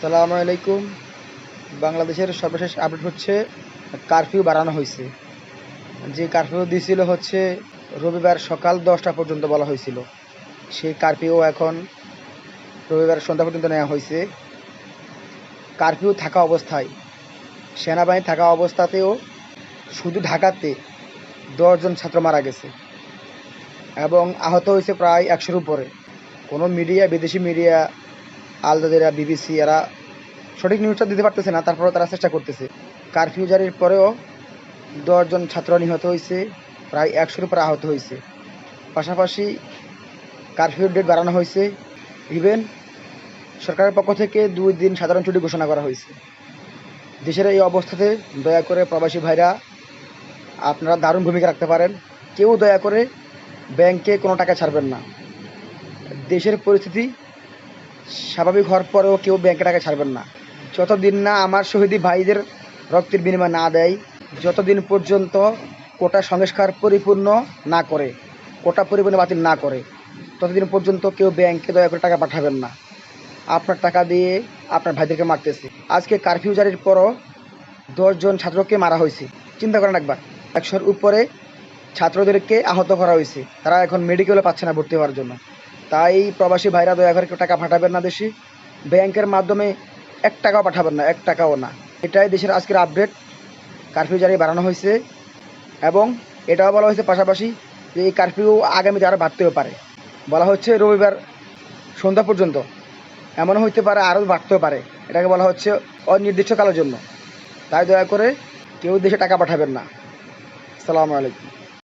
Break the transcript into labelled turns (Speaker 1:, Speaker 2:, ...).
Speaker 1: সালামু আলাইকুম। বাংলাদেশের সর্বশেষ আপডেট হচ্ছে, কারফিউ বাড়ানো হয়েছে। যে কারফিউ দিয়েছিল হচ্ছে, রবিবার সকাল দশটা পর্যন্ত বলা হয়েছিল। সেই কারফিউ এখন রবিবার সন্ধ্যা পর্যন্ত নেওয়া হয়েছে। কারফিউ থাকা অবস্থায়, সেনাবাহিনী থাকা অবস্থাতেও শুধু ঢাকাতে দশজন ছাত্র মারা গেছে এবং আহত হয়েছে প্রায় একশোর উপরে। কোনো মিডিয়া, বিদেশি মিডিয়া আল জাজিরা, বিবিসি, এরা সঠিক নিউজটা দিতে পারতেছে না, তারপরেও তারা চেষ্টা করতেছে। কারফিউ জারির পরেও দশজন ছাত্র নিহত হয়েছে, প্রায় একশোর উপরে আহত হয়েছে। পাশাপাশি কারফিউর ডেট বাড়ানো হয়েছে। ইভেন সরকারের পক্ষ থেকে দুই দিন সাধারণ ছুটি ঘোষণা করা হয়েছে। দেশের এই অবস্থাতে দয়া করে প্রবাসী ভাইরা, আপনারা দারুণ ভূমিকা রাখতে পারেন। কেউ দয়া করে ব্যাংকে কোনো টাকা ছাড়বেন না। দেশের পরিস্থিতি স্বাভাবিক হওয়ার পরেও কেউ ব্যাংকে টাকা ছাড়বেন না। যতদিন না আমার শহীদি ভাইদের রক্তের বিনিময় না দেয়, যতদিন পর্যন্ত কোটা সংস্কার পরিপূর্ণ না করে, কোটা পরিপূর্ণ বাতিল না করে, ততদিন পর্যন্ত কেউ ব্যাংকে দয়া করে টাকা পাঠাবেন না। আপনার টাকা দিয়ে আপনার ভাইদেরকে মারতেছে। আজকে কারফিউ জারির পরও দশজন ছাত্রকে মারা হয়েছে। চিন্তা করেন একবার। একশোর উপরে ছাত্রদেরকে আহত করা হয়েছে। তারা এখন মেডিকেলে পাচ্ছে না ভর্তি হওয়ার জন্য। তাই প্রবাসী ভাইরা দয়া করে কেউ টাকা পাঠাবেন না দেশে ব্যাংকের মাধ্যমে এক টাকাও পাঠাবেন না, এক টাকাও না। এটাই দেশের আজকের আপডেট কারফিউ জারি বাড়ানো হয়েছে এবং এটাও বলা হয়েছে পাশাপাশি যে এই কারফিউ আগামীতে আরও বাড়তেও পারে। বলা হচ্ছে রবিবার সন্ধ্যা পর্যন্ত। এমনও হইতে পারে আরও বাড়তেও পারে। এটাকে বলা হচ্ছে অনির্দিষ্টকালের জন্য। তাই দয়া করে কেউ দেশে টাকা পাঠাবেন না। আসসালামু আলাইকুম।